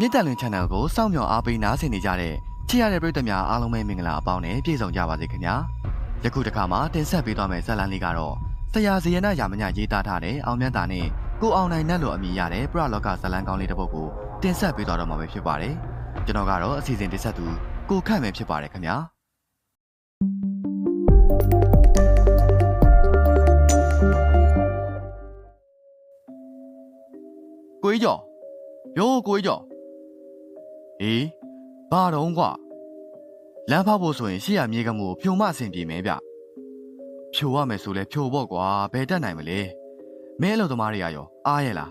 မြင့်တက်လွင် channel ကိုစောင့်မျှော်အားပေးနားဆင်နေကြတဲ့ချစ်ရတဲ့ပရိသတ်များအားလုံးပဲမင်္ဂလာအပေါင်းနဲ့ပြည့်စုံကြပါစေခင်ဗျာယခုတစ်ခါမှာတင်ဆက်ပေးသွားမယ့်ဇာတ်လမ်းလေးကတော့ဆရာဇေယနာရာမညရေးသားထားတဲ့အောင်မြတ်တာနဲ့ကိုအောင်နိုင်နဲ့လိုအမည်ရတဲ့ပရလောကဇာတ်လမ်းကောင်းလေးတစ်ပုဒ်ကိုတင်ဆက်ပေးသွားတော့မှာပဲဖြစ်ပါတယ်ကျွန်တော်ကတော့အစီအစဉ်တင်ဆက်သူကိုခန့်ပဲဖြစ်ပါတယ်ခင်ဗျာကိုကြီးကျော်ယောကိုကြီးကျော် အေးဘာတော့ကွာလမ်းဖောက်ဖို့ဆိုရင်ရှေ့ရမြေကမှုကိုဖြိုမအဆင်ပြေမယ်ဗျဖြိုရမယ်ဆိုလဲဖြိုပေါ့ကွာဘယ်တက်နိုင်မလဲမင်းအလုပ်သမားတွေကရောအားရလား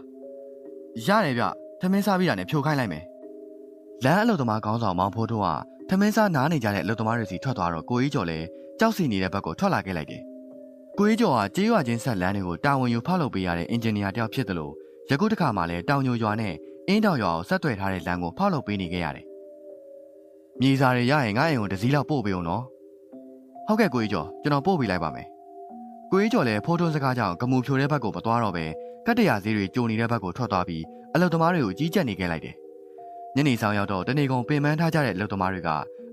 ရတယ်ဗျသမင်းစားပြီးတာနဲ့ဖြိုခိုင်းလိုက်မယ်လမ်းအလုပ်သမားခေါင်းဆောင်မောင်ဖိုးတို့ကသမင်းစားနားနေကြတဲ့အလုပ်သမားတွေစီထွက်သွားတော့ကိုကြီးကျော်လည်းကြောက်စီနေတဲ့ဘက်ကိုထွက်လာခဲ့လိုက်တယ်ကိုကြီးကျော်ကကြေးရွာချင်းဆက်လမ်းတွေကိုတာဝန်ယူဖောက်လုပ်ပေးရတဲ့အင်ဂျင်နီယာတယောက်ဖြစ်တယ်လို့ယခုတစ်ခါမှလည်းတောင်ညိုရွာနဲ့ အင်းတောင်ရွာကိုဆက်သွယ်ထားတဲ့လမ်းကိုဖောက်လုပ်ပေးနေခဲ့ရတယ်။မြေစာတွေရရင်ငါ့အိမ်ကိုတစ်စီးလောက်ပို့ပေးအောင်နော်။ဟုတ်ကဲ့ကိုကြီးကျော်ကျွန်တော်ပို့ပေးလိုက်ပါမယ်။ကိုကြီးကျော်လည်းဖိုးထွန်းစကားကြောင့်ကမူဖြိုတဲ့ဘက်ကိုမသွားတော့ပဲကတ္တရာဈေးတွေကြိုနေတဲ့ဘက်ကိုထွက်သွားပြီးအလုသမားတွေကိုကြီးကြပ်နေခဲ့လိုက်တယ်။ညနေဆောင်ရောက်တော့တနေကုန်ပင်ပန်းထားကြတဲ့အလုသမားတွေက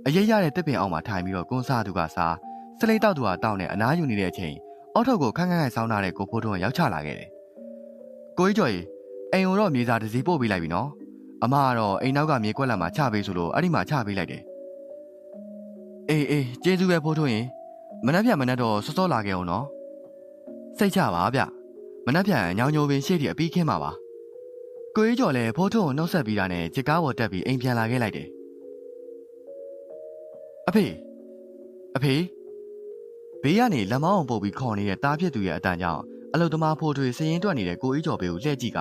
အရေးရတဲ့တစ်ပင်အောင်မှာထိုင်ပြီးတော့ကွန်းစားသူကစားစလိတ်တောက်သူကတောက်နဲ့အနားယူနေတဲ့အချိန်အောက်ထုတ်ကိုခန်းခန်းခန်းဆောင်းထားတဲ့ကိုဖိုးထွန်းကရောက်ချလာခဲ့တယ်။ကိုကြီးကျော်ကြီး အိမ်ကိုတော့မြေစာတစ်စီးပို့ပေးလိုက်ပြီနော်။အမကတော့အိမ်နောက်ကမြေကွက်လက်မှာချပေးဆိုလို့အဲ့ဒီမှာချပေးလိုက်တယ်။အေးအေးကျေးဇူးပဲဖိုးထွန်းရင်မနှက်ပြန်မနှက်တော့စောစောလာခဲ့အောင်နော်။စိတ်ချပါဗျ။မနှက်ပြန်ညောင်ညိုပင်ရှေ့တီအပြီးခင်းပါပါ။ကိုကြီးကျော်လည်းဖိုးထွန်းကိုနှုတ်ဆက်ပြီးတာနဲ့ကြက်ကားပေါ်တက်ပြီးအိမ်ပြန်လာခဲ့လိုက်တယ်။အဖေအဖေဘေးကနေလက်မောင်းအောင်ပုတ်ပြီးခေါ်နေတဲ့တားဖြစ်သူရဲ့အတန်ကြောင့်အလုသမားဖိုးထွေစရင်တွက်နေတဲ့ကိုကြီးကျော်ဘေးကိုလှည့်ကြည့်က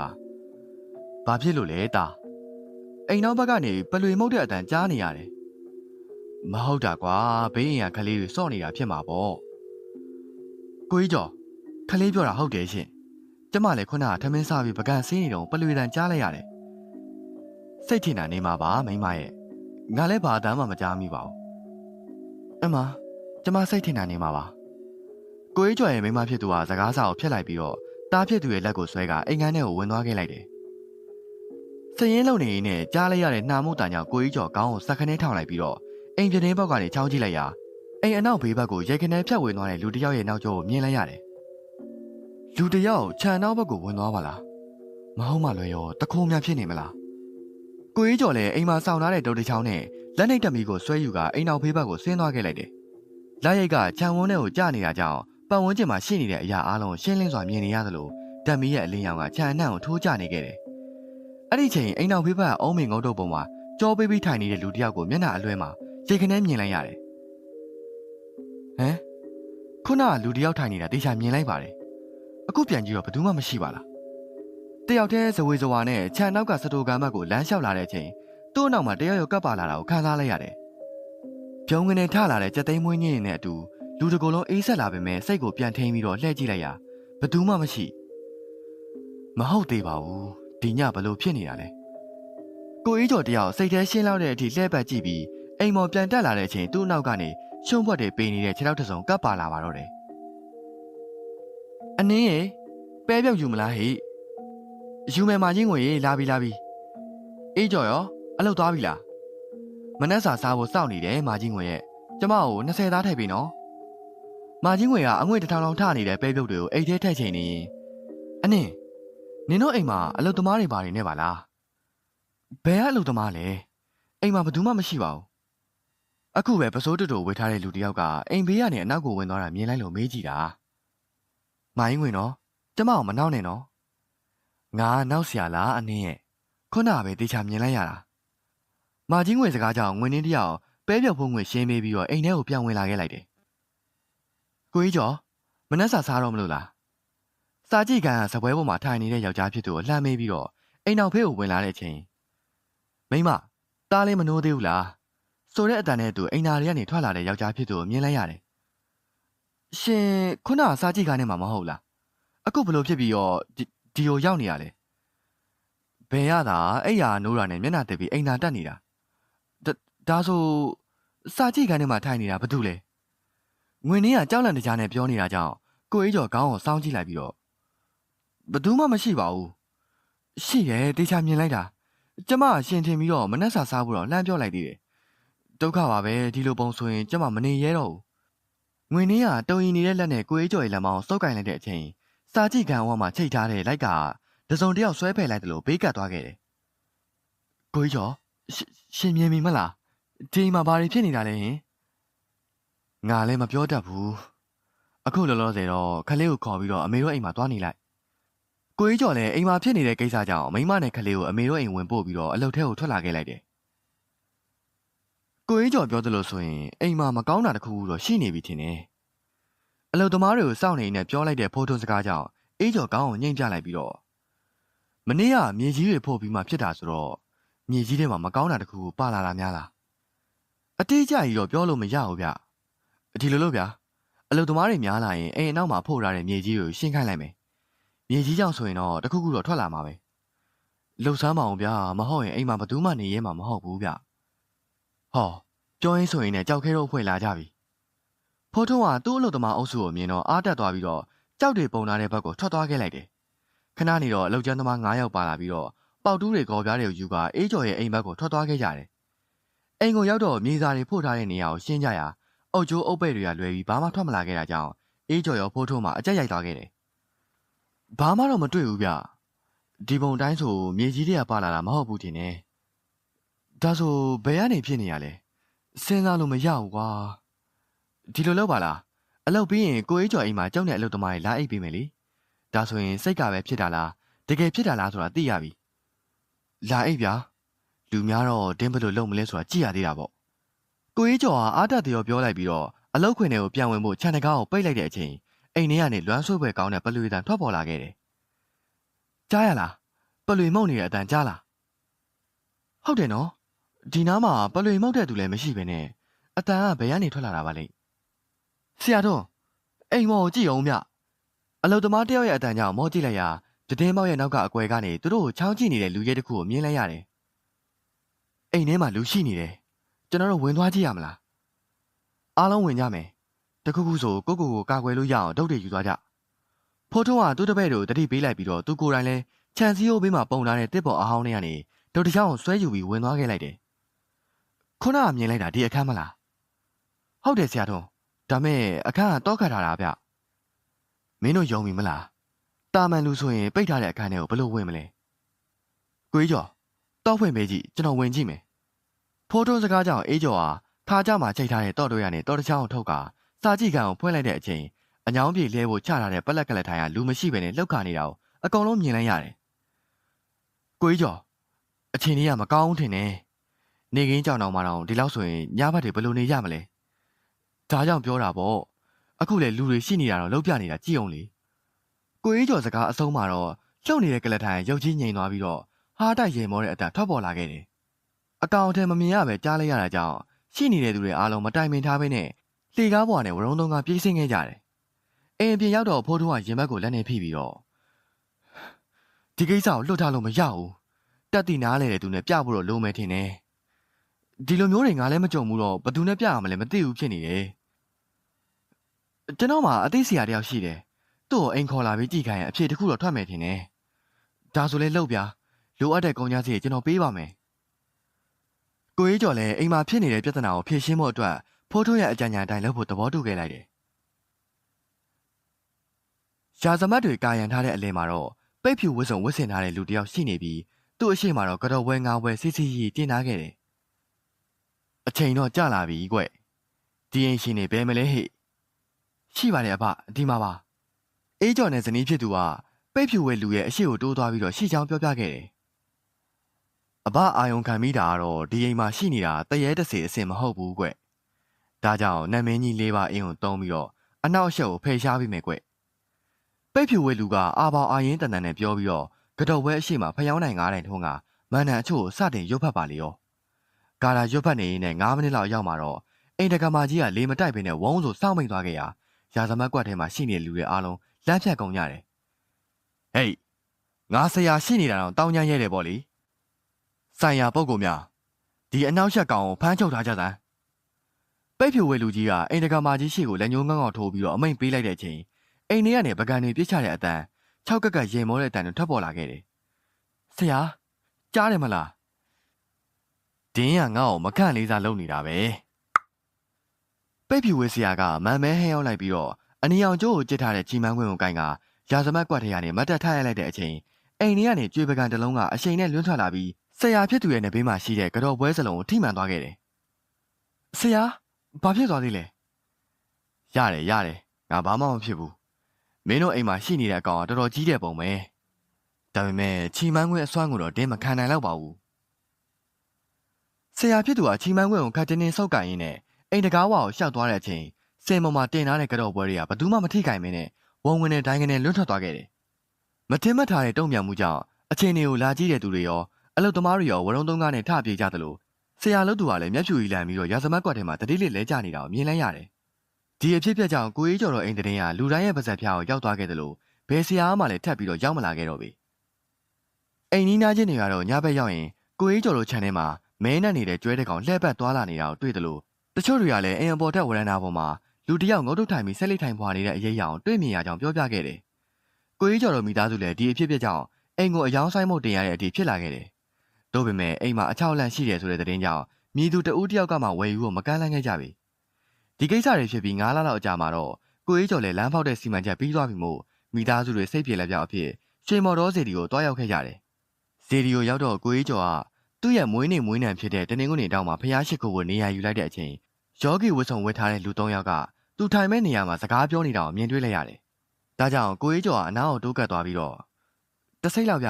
ဘာဖြစ်လို့လဲတားအိမ်နောက်ဘက်ကနေပလွေမှုတ်တဲ့အတန်ကြားနေရတယ်မဟုတ်တာကွာဘေးရင်ကကလေးတွေစော့နေတာဖြစ်မှာပေါ့ကိုကြီးကျော်ခလေးပြောတာဟုတ်တယ်ရှင်ကျမလည်းခုနကထမင်းစားပြီးပကံဆင်းနေတော့ပလွေတန်ကြားလိုက်ရတယ်စိတ်ထင်တာနေမှာပါမိမရဲ့ငါလည်းဘာအတမ်းမှမကြားမိပါဘူးအမကျမစိတ်ထင်တာနေမှာပါကိုကြီးကျော်ရဲ့မိန်းမဖြစ်သူကစကားစာကိုဖျက်လိုက်ပြီးတော့တားဖြစ်သူရဲ့လက်ကိုဆွဲကအိမ်ငန်းထဲကိုဝင်သွားခဲ့လိုက်တယ်။ စရင်လုံနေရင်းနဲ့ကြားလိုက်ရတဲ့နှာမှုတန်ကြောင့်ကိုကြီးကျော်ကောင်းကိုစက်ခနဲထောင်လိုက်ပြီးတော့အိမ်ပြတင်းဘောက်ကနေချောင်းကြည့်လိုက်ရာအိမ်အနောက်ဘေးဘက်ကိုရိုက်ခနဲဖြတ်ဝင်သွားတဲ့လူတစ်ယောက်ရဲ့နောက်ကျောကိုမြင်လိုက်ရတယ်။လူတစ်ယောက်ခြံနောက်ဘက်ကိုဝင်သွားပါလား။မဟုတ်မှလွယ်ရောတခိုးများဖြစ်နေမလား။ကိုကြီးကျော်လည်းအိမ်မှာစောင့်ထားတဲ့ဒုတ်တစ်ချောင်းနဲ့လက်နှိပ်တက်မီကိုဆွဲယူကအိမ်နောက်ဘေးဘက်ကိုဆင်းသွားခဲ့လိုက်တယ်။လက်ရိုက်ကခြံဝန်းထဲကိုကျနေတာကြောင့်ပတ်ဝန်းကျင်မှာရှိနေတဲ့အရာအလုံးရှင်းလင်းစွာမြင်နေရသလိုဓာတ်မီရဲ့အလင်းရောင်ကခြံအနှံ့ကိုထိုးကျနေခဲ့တယ်။ အဲ့ဒီချိန်အိမ်နောက်ဖေးဘက်အုံးမင်ငုတ်တုပ်ပုံမှာကြောပေးပြီးထိုင်နေတဲ့လူတစ်ယောက်ကိုမျက်နှာအလွဲမှာရေခနဲမြင်လိုက်ရတယ်။ဟမ်ခုနကလူတစ်ယောက်ထိုင်နေတာတေချာမြင်လိုက်ပါတယ်။အခုပြန်ကြည့်တော့ဘယ်သူမှမရှိပါလား။တယောက်တည်းဇဝေဇဝါနဲ့ခြံနောက်ကစတိုကန်ဘက်ကိုလမ်းလျှောက်လာတဲ့အချိန်သူ့နောက်မှာတယောက်ယောက်ကပ်ပါလာတာကိုခံစားလိုက်ရတယ်။ပြုံးကနေထလာတဲ့ကြက်သိမ်းမွေးညင်းနေတဲ့အတူလူတစ်ကိုယ်လုံးအေးဆက်လာပေမဲ့စိတ်ကိုပြန်ထိန်ပြီးတော့လှည့်ကြည့်လိုက်ရာဘသူမှမရှိမဟုတ်သေးပါဘူး ဒီညဘလို့ဖြစ်နေတာလဲကိုအေးကျော်တယောက်စိတ်ထဲရှင်းလောက်တဲ့အထိလှည့်ပတ်ကြည့်ပြီးအိမ်မော်ပြန်တက်လာတဲ့အချိန်သူ့နောက်ကနေရှုံးဘွက်တွေပေးနေတဲ့ခြေထောက်တစ်စုံကပ်ပါလာပါတော့တယ်အနင်းရေပဲပြောက်ယူမလားဟိယူမယ်မာချင်းကိုရေလာပြီလာပြီအေးကျော်ရောအလုပ်သွားပြီလားမနှက်စာစားဖို့စောင့်နေတယ်မာချင်းကိုရဲ့ကျမကို20သားထည့်ပြီနော်မာကြီးငွေကအငွေတစ်ထောင်ထောင်ထနေတဲ့ပဲပြုတ်တွေကိုအိတ်ထဲထည့်ချိန်နေရင်အနင်း နင်တို့အိမ်မှာအလုပ်သမားတွေဘာတွေနဲ့ပါလားဘယ်ကအလုပ်သမားလဲအိမ်မှာဘယ်သူမှမရှိပါဘူးအခုပဲပစိုးတူတူဝေထားတဲ့လူတစ်ယောက်ကအိမ်ဘေးကနေအနောက်ကိုဝင်သွားတာမြင်လိုက်လို့မေးကြည့်တာမာကြီးငွေနော်ကျမအောင်မနှောက်နဲ့နော်ငါနောက်ဆရာလားအနင်းရဲ့ခုနကပဲတေချာမြင်လိုက်ရတာမာကြီးငွေစကားကြောင့်ငွေနှင်းတစ်ယောက်ပဲပြောက်ဖုံးငွေရှင်းပေးပြီးတော့အိမ်ထဲကိုပြန်ဝင်လာခဲ့လိုက်တယ်ကိုကြီးကျော်မနှက်စာစားတော့မလို့လား စာကြည့်ကန်ကစပွဲပေါ်မှာထိုင်နေတဲ့ယောက်ျားဖြစ်သူကိုလှမ်းမေးပြီးတော့အိမ်နောက်ဖေးကိုဝင်လာတဲ့အချိန်မိမတားလေးမနှိုးသေးဘူးလားဆိုတဲ့အတန်နဲ့သူအိမ်နာတွေကနေထွက်လာတဲ့ယောက်ျားဖြစ်သူကိုမြင်လိုက်ရတယ်ရှင်ခုနကစာကြည့်ကန်နဲ့မှမဟုတ်လားအခုဘလို့ဖြစ်ပြီးတော့ဒီဒီကိုရောက်နေရလဲဘယ်ရတာအဲ့ရနိုးတာနဲ့မျက်နှာတက်ပြီးအိမ်နာတက်နေတာဒါဒါဆိုစာကြည့်ကန်နဲ့မှထိုင်နေတာဘာတူလဲငွေနှင်းကကြောက်လန့်တကြားနဲ့ပြောနေတာကြောင့်ကိုအေးကျော်ခေါင်းကိုစောင်းကြည့်လိုက်ပြီးတော့ ဘယ်သူမှမရှိပါဘူးရှိရဲ့တေချာမြင်လိုက်တာကျမအရှင်ထင်ပြီးတော့မနှက်စာစားဖို့တော့လှမ်းပြောလိုက်သေးတယ်ဒုက္ခပါပဲဒီလိုပုံဆိုရင်ကျမမနေရဲတော့ဘူးငွေနှင်းကတုံရင်နေတဲ့လက်နဲ့ကိုအေးကျော်ရဲ့လက်မောင်းစုပ်ကင်လိုက်တဲ့အချိန်စာကြည့်ကန်ဝါမှာချိတ်ထားတဲ့လိုက်ကတစုံတစ်ယောက်ဆွဲဖယ်လိုက်တယ်လို့ဘေးကတ်သွားခဲ့တယ်ကိုအေးကျော်ရှရှင်မြင်မိမလားဒီမှာဘာတွေဖြစ်နေတာလဲဟင်ငါလည်းမပြောတတ်ဘူးအခုလောလောဆယ်တော့ခလေးကိုခေါ်ပြီးတော့အမေတို့အိမ်မှာသွားနေလိုက် ကိုကြီးကျော်လည်းအိမ်မှာဖြစ်နေတဲ့ကိစ္စကြောင့်မိမနဲ့ကလေးကိုအမေတို့အိမ်ဝင်ပို့ပြီးတော့အလုပ်ထဲကိုထွက်လာခဲ့လိုက်တယ်။ကိုကြီးကျော်ပြောသလိုဆိုရင်အိမ်မှာမကောင်းတာတစ်ခုခုတော့ရှိနေပြီထင်တယ်။အလုပ်သမားတွေကိုစောင့်နေနေပြောလိုက်တဲ့ဖိုးထွန်းစကားကြောင့်အေးကျော်ကောင်းကိုညှိမ့်ပြလိုက်ပြီးတော့မနေ့ကမြေကြီးတွေဖို့ပြီးမှဖြစ်တာဆိုတော့မြေကြီးထဲမှာမကောင်းတာတစ်ခုခုပါလာတာများလား။အတိအကျကြီးတော့ပြောလို့မရဘူးဗျ။ဒီလိုလို့ဗျာအလုပ်သမားတွေများလာရင်အိမ်အနောက်မှာဖို့ထားတဲ့မြေကြီးတွေကိုရှင်းခိုင်းလိုက်မယ်။ မြေကြီးကြောင့်ဆိုရင်တော့တခုခုတော့ထွက်လာမှာပဲလှုပ်ဆမ်းမအောင်ဗျာမဟုတ်ရင်အိမ်မှာဘယ်သူမှနေရဲမှာမဟုတ်ဘူးဗျဟောပြောရင်းဆိုရင်လည်းကြောက်ခဲတော့ဖွဲ့လာကြပြီဖိုးထုံးကသူ့အလုပ်သမားအုပ်စုကိုမြင်တော့အားတက်သွားပြီးတော့ကြောက်တွေပုံလာတဲ့ဘက်ကိုထွက်သွားခဲ့လိုက်တယ်ခဏနေတော့အလုပ်ကျန်းသမား9ယောက်ပါလာပြီးတော့ပေါက်တူးတွေကော်ပြားတွေကိုယူကာအေးကျော်ရဲ့အိမ်ဘက်ကိုထွက်သွားခဲ့ကြတယ်အိမ်ကိုရောက်တော့မြေစာတွေဖို့ထားတဲ့နေရာကိုရှင်းကြရာအုတ်ကျိုးအုတ်ပဲ့တွေကလွယ်ပြီးဘာမှထွက်မလာခဲ့တာကြောင့်အေးကျော်ရောဖိုးထုံးမှအကြက်ရိုက်သွားခဲ့တယ် ဘာမှတော့မတွေ့ဘူးဗျဒီပုံတိုင်းဆိုမြေကြီးတွေကပါလာတာမဟုတ်ဘူးတင်နေဒါဆိုဘယ်ကနေဖြစ်နေရလဲစဉ်းစားလို့မရဘူးကွာဒီလိုလုပ်ပါလားအလုပ်ပြီးရင်ကိုအေးကျော်အိမ်မှာကြောက်တဲ့အလုပ်သမားတွေလာအိပ်ပေးမယ်လေဒါဆိုရင်စိတ်ကပဲဖြစ်တာလားတကယ်ဖြစ်တာလားဆိုတာသိရပြီလာအိပ်ဗျာလူများတော့တင်းဘယ်လိုလုပ်မလဲဆိုတာကြည့်ရသေးတာပေါ့ကိုအေးကျော်ဟာအားတက်တယ်ရောပြောလိုက်ပြီးတော့အလုပ်ခွင်တွေကိုပြန်ဝင်ဖို့ခြံတကားကိုပိတ်လိုက်တဲ့အချိန် အိမ်ထဲကနေလွမ်းဆွဲပွဲကောင်းတဲ့ပလွေတန်ထွက်ပေါ်လာခဲ့တယ်။ကြားရလားပလွေမှုန့်နေတဲ့အတန်ကြားလား။ဟုတ်တယ်နော်။ဒီနားမှာပလွေမှုန့်တဲ့သူလည်းမရှိဘဲနဲ့အတန်ကဘယ်ကနေထွက်လာတာပါလဲ။ဆရာတော်အိမ်မော်ကိုကြည့်အောင်မြ။အလုသမားတယောက်ရဲ့အတန်ကြောင့်မောကြည့်လိုက်ရာတည်င်းမောက်ရဲ့နောက်ကအကွယ်ကနေသူတို့ကိုချောင်းကြည့်နေတဲ့လူရဲတစ်ခုကိုမြင်လိုက်ရတယ်။အိမ်ထဲမှာလူရှိနေတယ်။ကျွန်တော်တို့ဝင်သွားကြည့်ရမလား။အားလုံးဝင်ကြမယ်။ တခုခုဆိုကိုကိုကိုကာကွယ်လို့ရအောင်ဒုတ်တွေယူသွားကြဖိုးထုံးကသူ့တပည့်တို့တတိပေးလိုက်ပြီးတော့သူကိုယ်တိုင်လဲခြံစည်းရိုးဘေးမှာပုံလာတဲ့တစ်ပေါ်အဟောင်းထဲကနေဒုတ်တစ်ချောင်းဆွဲယူပြီးဝင်သွားခဲ့လိုက်တယ်ခုနကမြင်လိုက်တာဒီအခန်းမလားဟုတ်တယ်ဆရာတော်ဒါမဲ့အခန်းကတော့ခတ်ထားတာဗျမင်းတို့ယုံပြီမလားတာမန်လူဆိုရင်ပိတ်ထားတဲ့အခန်းထဲကိုဘယ်လိုဝင်မလဲကိုကြီးကျော်တောက်ဖွင့်ပေးကြည့်ကျွန်တော်ဝင်ကြည့်မယ်ဖိုးထုံးစကားကြောင့်အေးကျော်ဟာခါကြမှာချိန်ထားတဲ့တော့တို့ရနေတော့တစ်ချောင်းကိုထုတ်ကာ စာကြည့်ကန်ကိုဖွင့်လိုက်တဲ့အချိန်အညောင်းပြေလဲဖို့ချထားတဲ့ပလက်ကလက်ထိုင်ကလူမရှိဘဲနဲ့လှုပ်ခါနေတာကိုအကုန်လုံးမြင်လိုက်ရတယ်။ကိုကြီးကျော်အချိန်ကြီးကမကောင်းထင်နဲ့။နေကင်းကြောင်တောင်မှတော့ဒီလောက်ဆိုရင်ညဘက်တွေဘယ်လိုနေရမလဲ။ဒါကြောင့်ပြောတာပေါ့။အခုလေလူတွေရှိနေတာတော့လှုပ်ပြနေတာကြည့်အောင်လေ။ကိုကြီးကျော်စကားအဆုံးမှာတော့လှုပ်နေတဲ့ကလက်ထိုင်ရုပ်ကြီးငြိမ်သွားပြီးတော့ဟာတိုက်ရေမောတဲ့အတန်ထွက်ပေါ်လာခဲ့တယ်။အကောင်အထည်မမြင်ရပဲကြားလိုက်ရတာကြောင့်ရှိနေတဲ့သူတွေအားလုံးမတိုင်ပင်ထားဘဲနဲ့ လှေကားပေါ်ကနေဝရုံသုံးကပြေးဆင်းခဲ့ကြတယ်။အိမ်အပြင်ရောက်တော့ဖိုးထုံးကရင်ဘက်ကိုလက်နဲ့ဖိပြီးတော့ဒီကိစ္စကိုလွတ်ထားလို့မရဘူး။တက်တီနားလေတဲ့သူနဲ့ပြဖို့တော့လိုမယ်ထင်တယ်။ဒီလိုမျိုးတွေငါလည်းမကြုံဘူးတော့ဘယ်သူနဲ့ပြရမလဲမသိဘူးဖြစ်နေတယ်။ကျွန်တော်မှအသိစီယာတယောက်ရှိတယ်။သူ့ကိုအိမ်ခေါ်လာပြီးကြည့်ခိုင်းရင်အဖြေတစ်ခုတော့ထွက်မယ်ထင်တယ်။ဒါဆိုလဲလှုပ်ပြ။လိုအပ်တဲ့ကုန်ကြမ်းစီကျွန်တော်ပေးပါမယ်။ကိုရေးကျော်လည်းအိမ်မှာဖြစ်နေတဲ့ပြဿနာကိုဖြေရှင်းဖို့အတွက် ဖိုးထိုးရဲ့အကြံဉာဏ်အတိုင်းလုပ်ဖို့သဘောတူခဲ့လိုက်တယ်။ရာဇမတ်တွေကာယံထားတဲ့အလဲမှာတော့ပိတ်ဖြူဝစ်စုံဝစ်စင်ထားတဲ့လူတစ်ယောက်ရှိနေပြီးသူ့အရှိမတော့ကတော့ဝဲငါဝဲစီစီရီတင်ထားခဲ့တယ်။အချိန်တော့ကြာလာပြီကွ။ဒီရင်ရှင်နေဘယ်မလဲဟိ။ရှိပါတယ်အဖဒီမှာပါ။အေးကျော်နဲ့ဇနီးဖြစ်သူကပိတ်ဖြူဝဲလူရဲ့အရှိကိုတိုးသွားပြီးတော့ရှေ့ချောင်းပြောပြခဲ့တယ်။အဘအာယုံခံမိတာကတော့ဒီအိမ်မှာရှိနေတာတရေတစေအစင်မဟုတ်ဘူးကွ။ ဒါကြောင့်နာမည်ကြီးလေးပါအင်းကိုတုံးပြီးတော့အနောက်အရှက်ကိုဖယ်ရှားပြီးမယ်ကွ။ပိတ်ဖြူဝဲလူကအာပေါအာရင်တန်တန်နဲ့ပြောပြီးတော့ကတော့ဝဲအရှိမဖျောင်းနိုင်ငားတိုင်ထုံးကမန်နန်အချို့ကိုစတင်ရွတ်ဖတ်ပါလေရော။ကာလာရွတ်ဖတ်နေရင်နဲ့9မိနစ်လောက်ရောက်มาတော့အိမ်တကမာကြီးကလေမတိုက်ပင်နဲ့ဝုန်းဆိုစောင့်မိန်သွားခဲ့ရာရာဇမတ်ကွက်ထဲမှာရှိနေတဲ့လူတွေအားလုံးလမ်းဖြတ်ကုန်ကြတယ်။ဟေးငါဆရာရှိနေတာတော့တောင်းညမ်းရဲတယ်ပေါ့လေ။ဆိုင်ရာပုဂ္ဂိုလ်များဒီအနောက်ရှက်ကောင်ကိုဖမ်းချုပ်ထားကြစမ်း။ ပိတ်ဖြူဝဲလူကြီးကအိမ်တကမာကြီးရှိကိုလက်ညှိုးငေါငေါထိုးပြီးတော့အမိန်ပေးလိုက်တဲ့အချိန်အိမ်ထဲကနေပကံတွေပြစ်ချတဲ့အတန်၆ကက်ကရေမောတဲ့အတန်တွေထွက်ပေါ်လာခဲ့တယ်။ဆရာကြားတယ်မလားဒင်းကငါ့ကိုမခန့်လေးစားလုပ်နေတာပဲပိတ်ဖြူဝေးစရာကမန်မဲဟဲရောက်လိုက်ပြီးတော့အနီအောင်ကျိုးကိုကြစ်ထားတဲ့ချီမန်းခွင်းကိုကိုင်ကရာဇမတ်ကွက်ထရကနေမတ်တက်ထားရလိုက်တဲ့အချိန်အိမ်ထဲကနေကြွေပကံတစ်လုံးကအချိန်နဲ့လွန်းထွက်လာပြီးဆရာဖြစ်သူရဲ့နေဘေးမှာရှိတဲ့ကြော်ပွဲစလုံးကိုထိမှန်သွားခဲ့တယ်ဆရာ ဘာဖြစ်သွားသေးလဲရတယ်ရတယ်ငါဘာမှမဖြစ်ဘူးမင်းတို့အိမ်မှာရှိနေတဲ့အကောင်ကတော်တော်ကြီးတဲ့ပုံပဲဒါပေမဲ့ချီမန်းခွင်းအစွမ်းကိုတော့တင်းမခံနိုင်တော့ပါဘူးဆရာဖြစ်သူကချီမန်းခွင်းကိုခတ်တင်းတင်းဆောက်ကင်ရင်းနဲ့အိမ်တကားဝါကိုရှောက်သွားတဲ့အချိန်စင်ပေါ်မှာတင်ထားတဲ့ကြော်ပွဲတွေကဘယ်သူမှမထိခိုက်မင်းနဲ့ဝုံဝင်တဲ့ဒိုင်းကနေလွတ်ထွက်သွားခဲ့တယ်မထင်မှတ်ထားတဲ့တုံ့ပြန်မှုကြောင့်အချိန်တွေကိုလာကြည့်တဲ့သူတွေရောအလုတ်သမားတွေရောဝရုံသုံးကားနဲ့ထပြေးကြသလို ဆရာလုပ်သူကလည်းမျက်ဖြူကြီးလန်ပြီးတော့ရာဇမတ်ကွက်ထဲမှာတတိလေးလဲကျနေတာကိုမြင်လိုက်ရတယ်ဒီအဖြစ်ပြက်ကြောင့်ကိုအေးကျော်တော်အိမ်တရင်ကလူတိုင်းရဲ့ပါဇက်ဖျားကိုရောက်သွားခဲ့တယ်လို့ဘယ်ဆရာမှလည်းထပ်ပြီးတော့ရောက်မလာခဲ့တော့ဘူးအိမ်နီးနားချင်းတွေကတော့ညဘက်ရောက်ရင်ကိုအေးကျော်တို့ခြံထဲမှာမဲနဲ့နေတဲ့ကျွဲတဲ့ကောင်လှည့်ပတ်သွားလာနေတာကိုတွေ့တယ်လို့တချို့တွေကလည်းအိမ်အပေါ်ထက်ဝရန်တာပေါ်မှာလူတယောက်ငုတ်တုတ်ထိုင်ပြီးဆက်လက်ထိုင်ဖွာနေတဲ့အရေးအယောင်တွေ့မြင်ရကြောင်းပြောပြခဲ့တယ်။ကိုကြီးကျော်တို့မိသားစုလည်းဒီအဖြစ်ဖြစ်ကြောင့်အိမ်ကိုအယောင်ဆိုင်မှုတင်ရတဲ့အထိဖြစ်လာခဲ့တယ်။ တို့ပေမဲ့အိမ်မှာအချောက်လန့်ရှိတယ်ဆိုတဲ့သတင်းကြောင့်မြည်သူတဦးတယောက်ကမှဝယ်ယူဖို့မကန့်လန့်ခဲ့ကြပြီ။ဒီကိစ္စတွေဖြစ်ပြီး9လလောက်အကြာမှာတော့ကိုကြီးကျော်လည်းလမ်းဖောက်တဲ့စီမံချက်ပြီးသွားပြီမို့မိသားစုတွေစိတ်ပြေလက်ပြောက်အဖြစ်ရွှေမော်တော်စီတီကိုတွားရောက်ခဲ့ကြတယ်။စီတီကိုရောက်တော့ကိုကြီးကျော်ကသူ့ရဲ့မွေးနေ့မွေးနံဖြစ်တဲ့တနင်္ဂနွေတောင်မှာဖျားရှိခိုးကိုနေရာယူလိုက်တဲ့အချိန်ယောဂီဝတ်ဆောင်ဝတ်ထားတဲ့လူ၃ယောက်ကသူထိုင်မဲ့နေရာမှာစကားပြောနေတာကိုမြင်တွေ့လိုက်ရတယ်။ဒါကြောင့်ကိုအေးကျော်ကအနားကိုတိုးကပ်သွားပြီးတော့တဆိတ်လောက်ပြ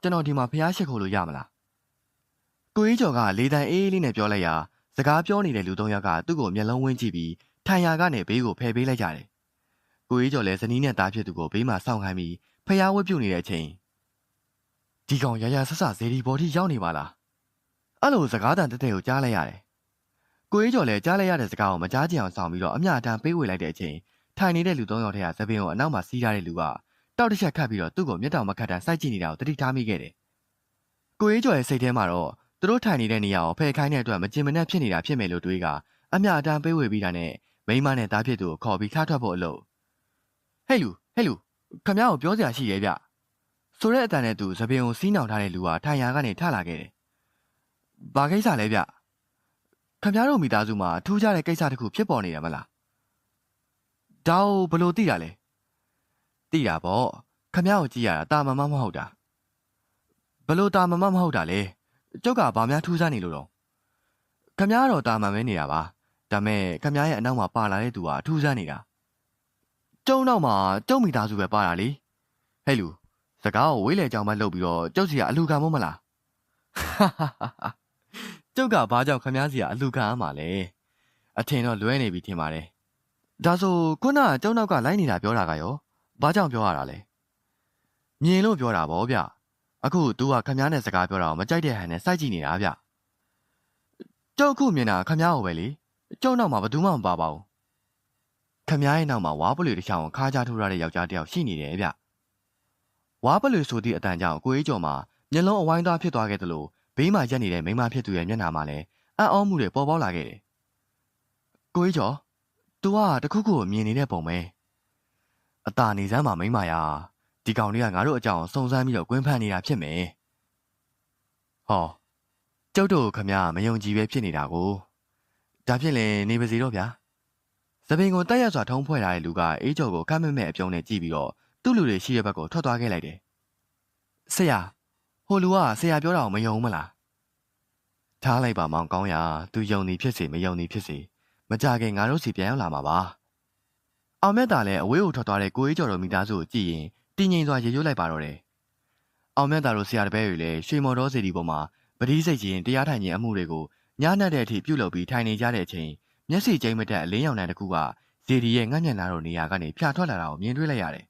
ကျွန်တော်ဒီမှာဖျားရှိခိုးလို့ရမလား။ ကိုအေးကျော်ကလေတံအေးအေးလေးနဲ့ပြောလိုက်ရာစကားပြောနေတဲ့လူ၃ယောက်ကသူ့ကိုမျက်လုံးဝင်းကြည့်ပြီးထိုင်ရာကနေဘေးကိုဖယ်ပေးလိုက်ကြတယ်။ကိုအေးကျော်လည်းဇနီးနဲ့သားဖြစ်သူကိုဘေးမှာစောင့်ခိုင်းပြီးဖျားဝတ်ပြုတ်နေတဲ့အချိန်ဒီကောင်ရရဆဆဇေဒီဘော်ဒီရောက်နေပါလား။အဲ့လိုစကားတန်တက်တဲ့ကိုကြားလိုက်ရတယ်။ကိုအေးကျော်လည်းကြားလိုက်ရတဲ့စကားကိုမကြားကြအောင်ဆောင်ပြီးတော့အမျှအတန်းပေးဝေလိုက်တဲ့အချိန်ထိုင်နေတဲ့လူ၃ယောက်ထဲကသပင်ကိုအနောက်မှာစီးထားတဲ့လူကတောက်တစ်ချက်ခတ်ပြီးတော့သူ့ကိုမျက်တောင်မခတ်တန်းစိုက်ကြည့်နေတာကိုတတိထားမိခဲ့တယ်။ကိုအေးကျော်ရဲ့စိတ်ထဲမှာတော့ သူတို့ထိုင်နေတဲ့နေရာကိုဖယ်ခိုင်းတဲ့အတွက်မကျင်မနက်ဖြစ်နေတာဖြစ်မယ်လို့တွေးကအမျှအတန်းပေးဝေပြီးတာနဲ့မိမနဲ့သားဖြစ်သူကိုခေါ်ပြီးထားထွက်ဖို့အလုပ်ဟဲ့လူဟဲ့လူခမရကိုပြောစရာရှိရဲ့ဗျဆိုတဲ့အတန်နဲ့သူသပင်ကိုစီးနှောင်ထားတဲ့လူဟာထိုင်ရာကနေထလာခဲ့တယ်ဘာကိစ္စလဲဗျခမရတို့မိသားစုမှာထူးခြားတဲ့ကိစ္စတစ်ခုဖြစ်ပေါ်နေရမလားဒါကိုဘလို့သိတာလဲသိတာပေါ့ခမရကိုကြည့်ရတာတာမမမဟုတ်တာဘလို့တာမမမဟုတ်တာလဲ ကျုပ်ကဘာများထူးဆန်းနေလို့တော့ခမားတော့တာမန်ပဲနေတာပါဒါမဲ့ခမားရဲ့အနောက်မှာပါလာတဲ့သူကထူးဆန်းနေတာကျုံနောက်မှာကျုံမိသားစုပဲပါတာလေဟဲ့လူစကားကိုဝေးလေကြောင်မလှုပ်ပြီးတော့ကျုပ်စီကအလူခံမို့မလားကျုပ်ကဘာကြောင့်ခမားစီကအလူခံအမှလဲအထင်တော့လွဲနေပြီထင်ပါတယ်ဒါဆိုခုနကကျုံနောက်ကလိုက်နေတာပြောတာကရောဘာကြောင့်ပြောရတာလဲမြင်လို့ပြောတာဗောဗျ အခု तू ကခမားနဲ့စကားပြောတာကိုမကြိုက်တဲ့ဟန်နဲ့စိုက်ကြည့်နေတာဗျကျောက်ခုမြင်တာခမားကိုပဲလေကျောက်နောက်မှာဘသူမှမပါပါဘူးခမားရဲ့နောက်မှာဝါပလူတစ်ချောင်းကိုခါးချထိုးရတဲ့ယောက်ျားတစ်ယောက်ရှိနေတယ်ဗျဝါပလူဆိုသည့်အတန်ကြောင့်ကိုအေးကျော်မှာမျက်လုံးအဝိုင်းသားဖြစ်သွားခဲ့သလိုဘေးမှာရပ်နေတဲ့မိန်းမဖြစ်သူရဲ့မျက်နှာမှာလည်းအံ့ဩမှုတွေပေါ်ပေါက်လာခဲ့တယ်ကိုအေးကျော် तू ကတခုခုကိုမြင်နေတဲ့ပုံပဲအตาနေစမ်းမှာမိန်းမရာ ဒီကောင်လေးကငါတို့အကြောင်းစုံစမ်းပြီးတော့ကွင်းဖန်နေတာဖြစ်မယ်ဟောကျုပ်တို့ခမရမယုံကြည်ပဲဖြစ်နေတာကိုဒါဖြစ်ရင်နေပါစီတော့ဗျာသပင်ကိုတက်ရစွာထုံးဖွဲ့ထားတဲ့လူကအေးကျော်ကိုကမ်းမမဲ့အပြုံးနဲ့ကြည့်ပြီးတော့သူ့လူတွေရှိတဲ့ဘက်ကိုထွက်သွားခဲ့လိုက်တယ်ဆရာဟိုလူကဆရာပြောတာကိုမယုံဘူးမလားထားလိုက်ပါမောင်ကောင်းရသူယုံနေဖြစ်စေမယုံနေဖြစ်စေမကြခင်ငါတို့စီပြန်ရောက်လာမှာပါအောင်မြတ်တာလည်းအဝေးကိုထွက်သွားတဲ့ကိုအေးကျော်တို့မိသားစုကိုကြည့်ရင် တင်းငိမ်စွာရေရွတ်လိုက်ပါတော့တယ်အောင်မြတ်တာတို့ဆရာတပည့်တွေလည်းရွှေမော်တော်စီဒီပေါ်မှာပတိစိတ်ချင်းတရားထိုင်ခြင်းအမှုတွေကိုညနှက်တဲ့အထိပြုလုပ်ပြီးထိုင်နေကြတဲ့အချိန်မျက်စိကျိမ့်မတက်အလင်းရောင်တန်းတစ်ခုကဇေဒီရဲ့ငှက်ညံ့လာတော့နေရာကနေဖြာထွက်လာတာကိုမြင်တွေ့လိုက်ရတယ်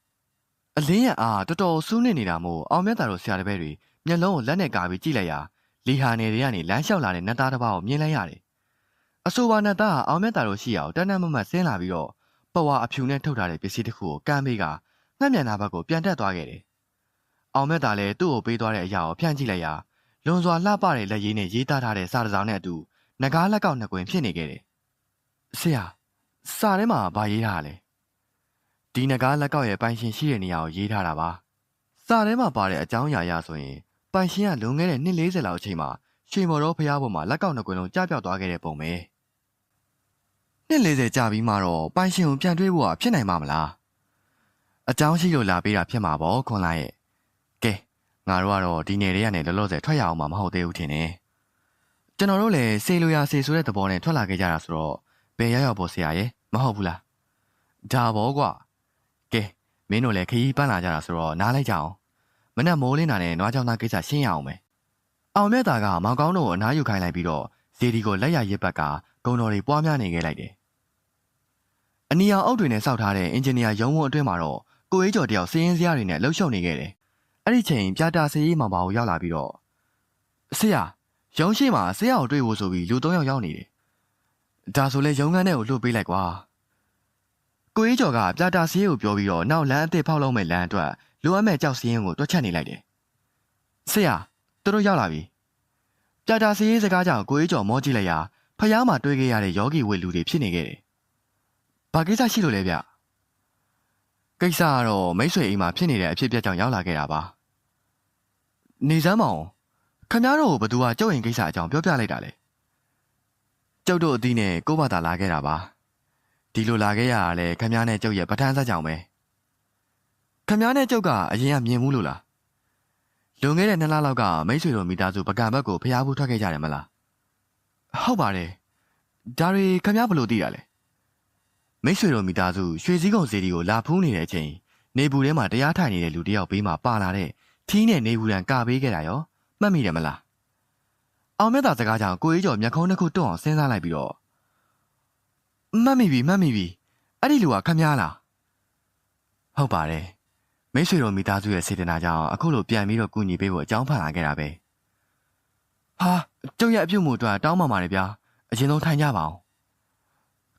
။အလင်းရအားတော်တော်စူးနေနေတာမို့အောင်မြတ်တာတို့ဆရာတပည့်တွေမျက်လုံးကိုလက်နဲ့ကာပြီးကြည့်လိုက်ရာလီဟာနယ်တွေကနေလမ်းလျှောက်လာတဲ့နတ်သားတစ်ပါးကိုမြင်လိုက်ရတယ်။အဆိုပါနတ်သားကအောင်မြတ်တာတို့ရှိအောင်တန်းတန်းမမတ်ဆင်းလာပြီးတော့ပဝါအဖြူနဲ့ထုတ်ထားတဲ့ပစ္စည်းတစ်ခုကိုကမ်းပေးက ငှက်ညံ့တာဘက်ကိုပြန်တက်သွားခဲ့တယ်။အောင်မြတ်တာလည်းသူ့ကိုပေးသွားတဲ့အရာကိုဖြန့်ကြည့်လိုက်ရာလွန်စွာလှပတဲ့လက်ရည်နဲ့ရေးသားထားတဲ့စာတစောင်နဲ့အတူငကားလက်ကောက်နှစ်ကွင်ဖြစ်နေခဲ့တယ်။ဆရာစာထဲမှာဗာရေးထားတာလဲ။ဒီငကားလက်ကောက်ရဲ့ပိုင်ရှင်ရှိတဲ့နေရာကိုရေးထားတာပါ။စာထဲမှာပါတဲ့အကြောင်းအရာအရဆိုရင်ပိုင်ရှင်ကလွန်ခဲ့တဲ့နှစ်40လောက်အချိန်မှာရွှေမော်တော်ဖျားပေါ်မှာလက်ကောက်နှစ်ကွင်းလုံးကြားပြောက်သွားခဲ့တဲ့ပုံပဲနှစ်40ကြာပြီးမှတော့ပိုင်ရှင်ကိုပြန်တွေးဖို့ကဖြစ်နိုင်မှာမလား အကြောင်းရှိလို့လာပေးတာဖြစ်မှာပေါ့ခွန်လာရဲ့ကဲငါတို့ကတော့ဒီနယ်တွေကနေလောလောဆယ်ထွက်ရအောင်မှာမဟုတ်သေးဘူးထင်တယ်ကျွန်တော်တို့လည်းစေလိုရာစေဆိုတဲ့သဘောနဲ့ထွက်လာခဲ့ကြတာဆိုတော့ဘယ်ရောက်ရောက်ပေါ်ဆရာရဲ့မဟုတ်ဘူးလားဒါဘောကွာကဲမင်းတို့လည်းခရီးပန်းလာကြတာဆိုတော့နားလိုက်ကြအောင်မနဲ့မိုးလင်းတာနဲ့နွားချောင်းသားကိစ္စရှင်းရအောင်ပဲအောင်မြတ်သားကမောင်ကောင်းတို့ကိုအနားယူခိုင်းလိုက်ပြီးတော့ဇေဒီကိုလက်ရရစ်ဘက်ကဂုံတော်တွေပွားများနေခဲ့လိုက်တယ်။အနီရောင်အုပ်တွေနဲ့စောက်ထားတဲ့အင်ဂျင်နီယာရုံးဝန်းအတွင်းမှာတော့ ကိုအေးကျော်တယောက်စည်ရင်စရာတွေနဲ့လှုပ်ရှုပ်နေခဲ့တယ်။အဲ့ဒီချိန်ပြတာစေးကြီးမောင်ပါကိုရောက်လာပြီးတော့ဆရာရုံးရှိမှာဆရာကိုတွေ့ဖို့ဆိုပြီးလူ၃ယောက်ရောက်နေတယ်။ဒါဆိုလဲရုံးခန်းထဲကိုလှုပ်ပေးလိုက်ကွာ။ကိုအေးကျော်ကပြတာစေးကိုပြောပြီးတော့နောက်လမ်းအသစ်ဖောက်လုံးမဲ့လမ်းအတွက်လိုအပ်မဲ့ကြောက်စည်းရင်ကိုတွက်ချက်နေလိုက်တယ်။ဆရာသူတို့ရောက်လာပြီ။ပြတာစီရေးစကားကြောင့်ကိုအေးကျော်မောကြည့်လိုက်ရာဖျားမှာတွေ့ခဲ့ရတဲ့ယောဂီဝေလူတွေဖြစ်နေခဲ့တယ်။ဘာကိစ္စရှိလို့လဲဗျ။ ကိစ္စကတော့မိတ်ဆွေအိမ်မှာဖြစ်နေတဲ့အဖြစ်အပျက်ကြောင့်ရောက်လာခဲ့တာပါ။နေစမ်းမအောင်ခမရတို့ကိုဘသူကကြောက်ရင်ကိစ္စအကြောင်းပြောပြလိုက်တာလေ။ကျုပ်တို့အသီးနဲ့ကို့ဘာသာလာခဲ့တာပါ။ဒီလိုလာခဲ့ရတာလေခမရနဲ့ကျုပ်ရဲ့ပဋ္ဌာန်းဆက်ကြောင့်ပဲ။ခမရနဲ့ကျုပ်ကအရင်ကမြင်မှုလို့လား။လွန်ခဲ့တဲ့နှစ်လလောက်ကမိတ်ဆွေတို့မိသားစုပကံဘက်ကိုဖျားဖို့ထွက်ခဲ့ကြတယ်မလားဟုတ်ပါတယ်ဒါတွေခမည်းဘလို့သိရလဲ မိတ်ဆွေတို့မိသားစုရွှေစည်းကုံစီဒီကိုလာဖူးနေတဲ့အချိန်နေဘူးထဲမှာတရားထိုင်နေတဲ့လူတစ်ယောက်ဘေးမှာပါလာတဲ့ထီးနဲ့နေဘူးတန်ကာပေးခဲ့တာရောမှတ်မိတယ်မလားအောင်မြတ်တာစကားကြောင့်ကိုအေးကျော်မျက်ခုံးတစ်ခုတွန့်အောင်စဉ်းစားလိုက်ပြီးတော့မှတ်မိပြီမှတ်မိပြီအဲ့ဒီလူကခမည်းလားဟုတ်ပါတယ်မိတ်ဆွေတို့မိသားစုရဲ့စေတနာကြောင့်အခုလိုပြန်ပြီးတော့ကူညီပေးဖို့အကြောင်းဖန်လာခဲ့တာပဲဟာကျုပ်ရဲ့အပြုတ်မှုအတွက်တောင်းပန်ပါတယ်ဗျာအရင်ဆုံးထိုင်ကြပါအောင်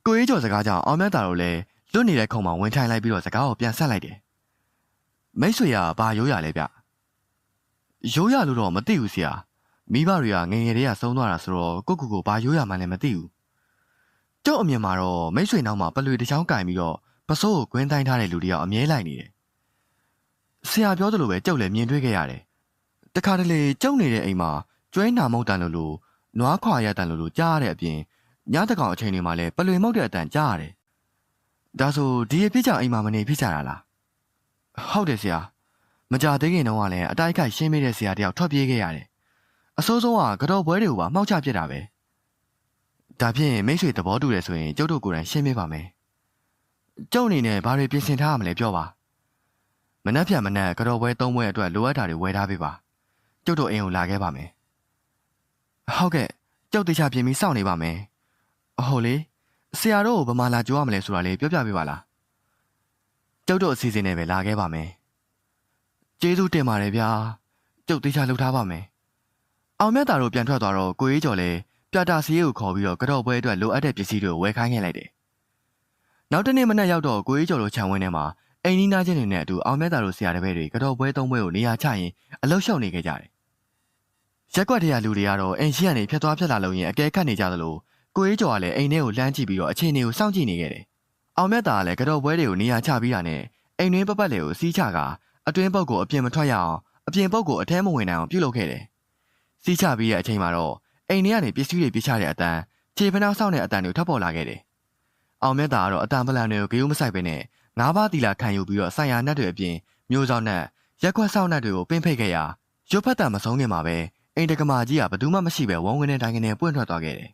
ကိုရေးကျော်စကားကြောင့်အောင်မြတ်တာတို့လည်းလွတ်နေတဲ့ခုံမှာဝင်ထိုင်လိုက်ပြီးတော့စကားကိုပြန်ဆက်လိုက်တယ်မိတ်ဆွေကဘာရိုးရလဲဗျရိုးရလို့တော့မသိဘူးဆရာမိဘတွေကငယ်ငယ်တည်းကဆုံးသွားတာဆိုတော့ကိုကူကိုဘာရိုးရမှန်းလည်းမသိဘူးကျုပ်အမြင်မှာတော့မိတ်ဆွေနောက်မှာပလွေတစ်ချောင်းကင်ပြီးတော့ပစိုးကိုကွင်းတိုင်းထားတဲ့လူတယောက်အမြဲလိုက်နေတယ်ဆရာပြောသလိုပဲကြုတ်လည်းမြင်တွေ့ခဲ့ရတယ်။တခါတလေကြုံနေတဲ့အိမ်မှာကျွဲနာမုတ်တန်လို့လို့နွားခွာရတန်လို့လို့ကြားရတဲ့အပြင် ညတကောင်အချိန်တွေမှာလည်းပလွေမုတ်တဲ့အတန်ကြားရတယ်။ဒါဆိုဒီအဖြစ်ကြောင့်အိမ်မှာမနေဖြစ်ကြတာလား။ဟုတ်တယ်ဆရာ။မကြသေးခင်တုန်းကလည်းအတိုက်ခိုက်ရှင်းမိတဲ့ဆရာတယောက်ထွက်ပြေးခဲ့ရတယ်။အစိုးဆုံးကကတော့ပွဲတွေကိုပါမှောက်ချပြစ်တာပဲ။ဒါဖြင့်မိတ်ဆွေသဘောတူတယ်ဆိုရင်ကျုပ်တို့ကိုယ်တိုင်ရှင်းပေးပါမယ်။ကျုပ်အနေနဲ့ဘာတွေပြင်ဆင်ထားရမလဲပြောပါ။မနှက်ဖြန်မနှက်ကတော့ပွဲသုံးပွဲအတွက်လိုအပ်တာတွေဝယ်ထားပေးပါကျုပ်တို့အိမ်ကိုလာခဲ့ပါမယ်ဟုတ်ကဲ့ကျုပ်တေချာပြင်ပြီးစောင့်နေပါမယ် ဟုတ်လေဆရာတို့ကိုဘယ်မှာလာကြိုးရမလဲဆိုတာလေးပြောပြပေးပါလားကျုပ်တို့အစီအစဉ်နဲ့ပဲလာခဲ့ပါမယ်ကျေးဇူးတင်ပါတယ်ဗျာကျုပ်တေချာလှူထားပါမယ်အောင်မြတ်တာတို့ပြန်ထွက်သွားတော့ကိုရေးကျော်လည်းပြတာစီရေးကိုခေါ်ပြီးတော့ကတော့ပွဲအတွက်လိုအပ်တဲ့ပစ္စည်းတွေကိုဝယ်ခိုင်းခဲ့လိုက်တယ်နောက်တနေ့မနက်ရောက်တော့ကိုရေးကျော်တို့ခြံဝင်းထဲမှာအိမ်နီးနားချင်းတွေနဲ့အတူအောင်မြတ်တာတို့ဆရာတပည့်တွေကတော့ပွဲသုံးပွဲကိုနေရာချရင်အလုရှောက်နေခဲ့ကြတယ်။ရက်ကွက်ထဲကလူတွေကတော့အိမ်ရှိကနေဖြတ်သွားဖြတ်လာလို့ရင်အကဲခတ်နေကြသလို ကိုအေးကျော်ကလည်းအိမ်ထဲကိုလှမ်းကြည့်ပြီးတော့အခြေအနေကိုစောင့်ကြည့်နေခဲ့တယ်။အောင်မြတ်တာကလည်းကတော့ပွဲတွေကိုနေရာချပြီးတာနဲ့အိမ်တွင်းပတ်ပတ်လေကိုစီးချကအတွင်းပုတ်ကိုအပြင်မထွက်ရအောင်အပြင်ပုတ်ကိုအထဲမဝင်နိုင်အောင်ပြုလုပ်ခဲ့တယ်။စီးချပြီးတဲ့အချိန်မှာတော့အိမ်ထဲကနေပစ္စည်းတွေပြချတဲ့အတန်းခြေဖနှောက်ဆောက်တဲ့အတန်းတွေထပ်ပေါ်လာခဲ့တယ်။အောင်မြတ်တာကတော့အတန်ပလန်တွေကိုဂရုမစိုက်ပဲနဲ့ငါးပါးတီလာခံယူပြီးတော့ဆိုင်ရာနတ်တွေအပြင်မျိုးစောင်းနတ်ရက်ခွက်ဆောက်နတ်တွေကိုပင်းဖိတ်ခဲ့ရာရွတ်ဖက်တာမဆုံးခင်မှာပဲအိမ်တကမာကြီးကဘသူမှမရှိပဲဝုန်းကနေတိုင်းကနေပွင့်ထွက်သွားခဲ့တယ်။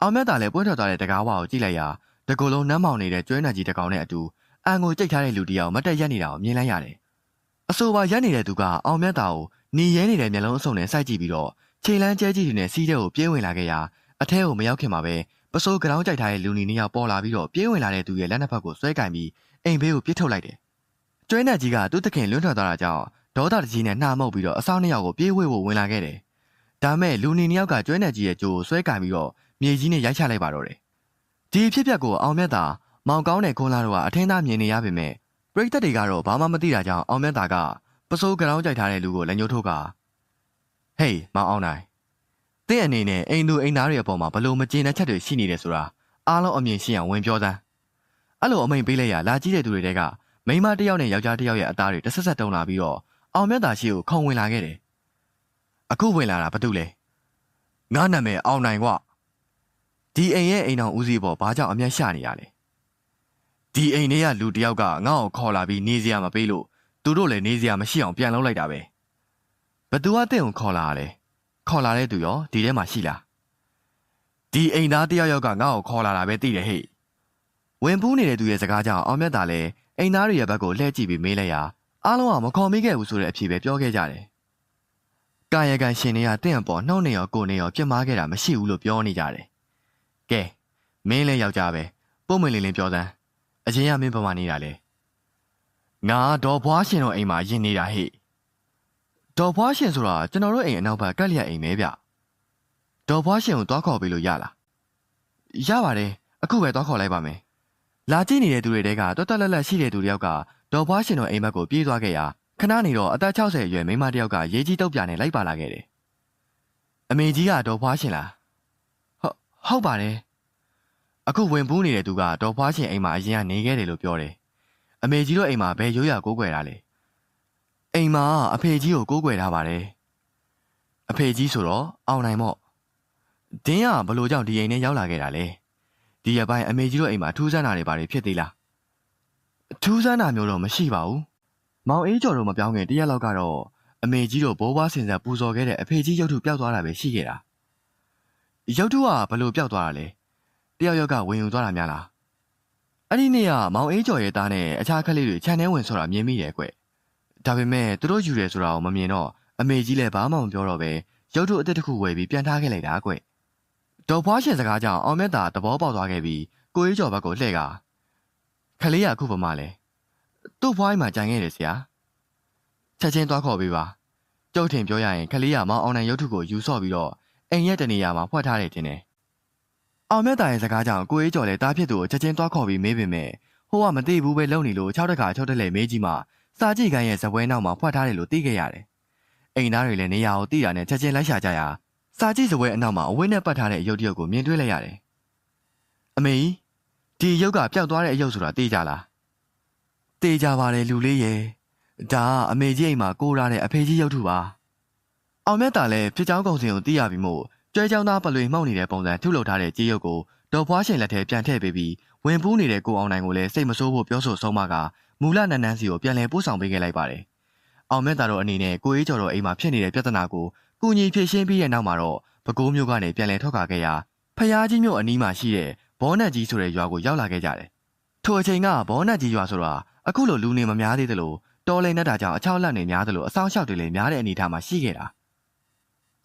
အောင်မြတ်တာလည်းပွင့်ထွက်သွားတဲ့တကားဝါကိုကြည့်လိုက်ရာတကူလုံးနမ်းမောင်နေတဲ့ကျွဲနတ်ကြီးတစ်ကောင်နဲ့အတူအန်ကိုကြိတ်ထားတဲ့လူတစ်ယောက်မတ်တက်ရက်နေတာကိုမြင်လိုက်ရတယ်။အဆိုပါရက်နေတဲ့သူကအောင်မြတ်တာကိုနေရဲနေတဲ့မျက်လုံးအစုံနဲ့စိုက်ကြည့်ပြီးတော့ခြေလန်းကျဲကြီးတွေနဲ့စီးတဲ့ကိုပြေးဝင်လာခဲ့ရာအထဲကိုမရောက်ခင်မှာပဲပစိုးကရောင်းကြိုက်ထားတဲ့လူနီနှစ်ယောက်ပေါ်လာပြီးတော့ပြေးဝင်လာတဲ့သူရဲ့လက်နှစ်ဖက်ကိုဆွဲကင်ပြီးအိမ်ဘေးကိုပြစ်ထုတ်လိုက်တယ်။ကျွဲနတ်ကြီးကသူ့တခင်လွန်းထွက်သွားတာကြောင့်ဒေါသတကြီးနဲ့နှာမှုတ်ပြီးတော့အဆောင်နှစ်ယောက်ကိုပြေးဝဲဖို့ဝင်လာခဲ့တယ်။ဒါမဲ့လူနီနှစ်ယောက်ကကျွဲနတ်ကြီးရဲ့ကြိုးကိုဆွဲကင်ပြီးတော့ မြေကြီးနဲ့ရိုက်ချလိုက်ပါတော့တယ်။ဒီအဖြစ်အပျက်ကိုအောင်မြတ်တာမောင်ကောင်းတဲ့ခွန်လာတို့ကအထင်းသားမြင်နေရပေမဲ့ပရိသတ်တွေကတော့ဘာမှမသိတာကြောင့်အောင်မြတ်တာကပစိုးကရောင်းကြိုက်ထားတဲ့လူကိုလက်ညှိုးထိုးကဟေးမောင်အောင်နိုင်တင့်အနေနဲ့အိမ်သူအိမ်သားတွေအပေါ်မှာဘလို့မကျေနပ်ချက်တွေရှိနေတယ်ဆိုတာအားလုံးအမြင်ရှိအောင်ဝင်ပြောစမ်းအဲ့လိုအမိန်ပေးလိုက်ရလာကြည့်တဲ့သူတွေတဲကမိန်းမတစ်ယောက်နဲ့ယောက်ျားတစ်ယောက်ရဲ့အသားတွေတစ်ဆက်ဆက်တုံလာပြီးတော့အောင်မြတ်တာရှိကိုခုံဝင်လာခဲ့တယ်အခုဝင်လာတာဘာတူလဲငါနာမည်အောင်နိုင်ကွာ ဒီအိမ်ရဲ့အိမ်တော်ဦးစီးပေါ်ဘာကြောင့်အမျက်ရှာနေရလဲဒီအိမ်ထဲကလူတစ်ယောက်ကငါ့ကိုခေါ်လာပြီးနေစရာမပေးလို့သူတို့လည်းနေစရာမရှိအောင်ပြန်လုပ်လိုက်တာပဲဘသူကတင့်ကိုခေါ်လာရလဲခေါ်လာတဲ့သူရောဒီထဲမှာရှိလားဒီအိမ်သားတစ်ယောက်ယောက်ကငါ့ကိုခေါ်လာတာပဲသိတယ်ဟဲ့ဝင်ပူးနေတဲ့သူရဲ့စကားကြောင့်အောင်မြတ်တာလည်းအိမ်သားတွေရဲ့ဘက်ကိုလှည့်ကြည့်ပြီးမေးလိုက်ရာအားလုံးကမခေါ်မိခဲ့ဘူးဆိုတဲ့အဖြေပဲပြောခဲ့ကြတယ်ကာယကံရှင်တွေကတင့်အပေါ်နှုတ်နေရောကိုယ်နေရောပြစ်မှားခဲ့တာမရှိဘူးလို့ပြောနေကြတယ် ကဲမင်းလည်းယောက်ျားပဲပုံမွင့်လေးလေးပြောစမ်းအချင်းကမင်းဘဝနေတာလေငါဒေါ်ဘွားရှင်တို့အိမ်မှာယင်နေတာဟဲ့ဒေါ်ဘွားရှင်ဆိုတာကျွန်တော်တို့အိမ်အနောက်ဘက်ကက်လျက်အိမ်ပဲဗျဒေါ်ဘွားရှင်ကိုတွားခေါ်ပေးလို့ရလားရပါတယ်အခုပဲတွားခေါ်လိုက်ပါမယ်လာကြည့်နေတဲ့သူတွေတဲကတော်တော်လက်လက်ရှိတဲ့သူတယောက်ကဒေါ်ဘွားရှင်တို့အိမ်ဘက်ကိုပြေးသွားခဲ့ရာခဏနေတော့အသက်60အရွယ်မိန်းမတယောက်ကရေးကြီးတုပ်ပြာနဲ့လိုက်ပါလာခဲ့တယ်အမေကြီးကဒေါ်ဘွားရှင်လား ဟုတ်ဟုတ်ပါတယ်အခုဝင်ပူးနေတဲ့သူကဒေါ်ဘွားရှင်အိမ်မှာအရင်ကနေခဲ့တယ်လို့ပြောတယ်အမေကြီးတို့အိမ်မှာဘယ်ရိုးရာကိုးကွယ်တာလဲအိမ်မှာအဖေကြီးကိုကိုးကွယ်ထားပါတယ်အဖေကြီးဆိုတော့အောင်နိုင်မော့ဒင်းကဘလို့ကြောင့်ဒီအိမ်နဲ့ရောက်လာခဲ့တာလဲဒီရပိုင်းအမေကြီးတို့အိမ်မှာထူးဆန်းတာတွေဘာတွေဖြစ်သေးလားထူးဆန်းတာမျိုးတော့မရှိပါဘူးမောင်အေးကျော်တို့မပြောင်းခင်တရက်လောက်ကတော့အမေကြီးတို့ဘိုးဘွားစင်ဆက်ပူဇော်ခဲ့တဲ့အဖေကြီးရုပ်ထုပျောက်သွားတာပဲရှိခဲ့တာ ရုပ်ထုကဘလို့ပျောက်သွားတာလဲတယောက်ယောက်ကဝင်ယူသွားတာများလားအဲ့ဒီနေ့ကမောင်အေးကျော်ရဲ့သားနဲ့အခြားခက်လေးတွေခြံထဲဝင်ဆိုတာမြင်မိတယ်ကွဒါပေမဲ့သူတို့ယူတယ်ဆိုတာကိုမမြင်တော့အမေကြီးလည်းဘာမှမပြောတော့ပဲရုပ်ထုအစ်စ်တစ်ခုဝယ်ပြီးပြန်ထားခဲ့လိုက်တာကွဒေါ်ဖွားရှင်စကားကြောင့်အောင်မြတ်တာသဘောပေါက်သွားခဲ့ပြီးကိုအေးကျော်ဘက်ကိုလှည့်ကခလေးရအခုပမာလဲသူ့ဖွားအိမ်မှာကြံခဲ့တယ်ဆရာချက်ချင်းသွားခေါ်ပေးပါကျုပ်ထင်ပြောရရင်ခလေးရမောင်အောင်နိုင်ရုပ်ထုကိုယူဆော့ပြီးတော့ အိမ်ရက်တနေရာမှာဖွက်ထားတယ်တင်တယ်အောင်မြတ်တာရဲ့စကားကြောင့်ကိုအေးကျော်လည်းတားဖြစ်သူကိုချက်ချင်းသွားခေါ်ပြီးမေးပေမဲ့ဟိုကမသိဘူးပဲလုံနေလို့၆တက်ခါ၆တက်လေမေးကြီးမှစာကြည့်ကိုင်းရဲ့ဇပွဲနောက်မှာဖွက်ထားတယ်လို့သိခဲ့ရတယ်အိမ်သားတွေလည်းနေရာကိုသိတာနဲ့ချက်ချင်းလိုက်ရှာကြရာစာကြည့်ဇပွဲအနောက်မှာအဝင်းနဲ့ပတ်ထားတဲ့အယုတ်တရုတ်ကိုမြင်တွေ့လိုက်ရတယ်အမေဒီရုပ်ကပျောက်သွားတဲ့အယုတ်ဆိုတာသိကြလားသိကြပါတယ်လူလေးရဲ့ဒါကအမေကြီးအိမ်မှာကိုးရတဲ့အဖေကြီးရုပ်ထုပါ အောင်မြတ်တာလည်းဖြစ်ချောင်းကုံစင်ကိုသိရပြီးမို့ကျွဲချောင်းသားပလွေမှုန့်နေတဲ့ပုံစံထုတ်လုပ်ထားတဲ့ကြေးရုပ်ကိုဒေါ်ဖွားရှင်လက်ထဲပြန်ထည့်ပေးပြီးဝင်ပူးနေတဲ့ကိုအောင်နိုင်ကိုလည်းစိတ်မဆိုးဖို့ပြောဆိုဆုံးမကမူလနန်းနန်းစီကိုပြန်လည်ပို့ဆောင်ပေးခဲ့လိုက်ပါတယ်။အောင်မြတ်တာတို့အနေနဲ့ကိုအေးကျော်တို့အိမ်မှာဖြစ်နေတဲ့ပြဿနာကိုကုညီဖြေရှင်းပြီးတဲ့နောက်မှာတော့ပဲခူးမြို့ကနေပြန်လည်ထွက်ခွာခဲ့ရာဖျားကြီးမြို့အနီးမှာရှိတဲ့ဘောနက်ကြီးဆိုတဲ့ရွာကိုရောက်လာခဲ့ကြတယ်။ထိုအချိန်ကဘောနက်ကြီးရွာဆိုတာအခုလိုလူနေမများသေးသလိုတော်လိန်နဲ့တာကြောင့်အချောက်လက်နေများသလိုအဆောင်လျှောက်တွေလည်းများတဲ့အနေအထားမှာရှိခဲ့တာ။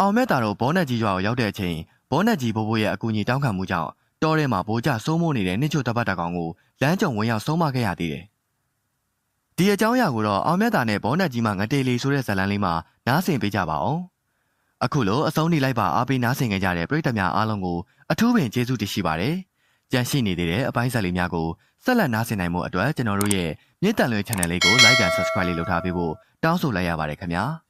အောင်မြတ်တာတို့ဘောနက်ကြီးရွာကိုရောက်တဲ့အချိန်ဘောနက်ကြီးဘိုးဘိုးရဲ့အကူအညီတောင်းခံမှုကြောင့်တောထဲမှာဘိုးကျစိုးမိုးနေတဲ့နှစ်ချို့တပတ်တကောင်ကိုလမ်းကြုံဝင်ရောက်ဆုံးမခဲ့ရသေးတယ်။ဒီအကြောင်းအရာကိုတော့အောင်မြတ်တာနဲ့ဘောနက်ကြီးမှငတေလီဆိုတဲ့ဇာတ်လမ်းလေးမှာနားဆင်ပေးကြပါအောင်။အခုလိုအဆုံးနေလိုက်ပါအားပေးနားဆင်ကြတဲ့ပရိသတ်များအားလုံးကိုအထူးပင်ကျေးဇူးတင်ရှိပါတယ်။ကြန့်ရှိနေသေးတဲ့အပိုင်းဆက်လေးများကိုဆက်လက်နားဆင်နိုင်မှုအတွက်ကျွန်တော်တို့ရဲ့မြေတံလွင် channel လေးကို like and subscribe လေးလုပ်ထားပေးဖို့တောင်းဆိုလိုက်ရပါတယ်ခင်ဗျာ။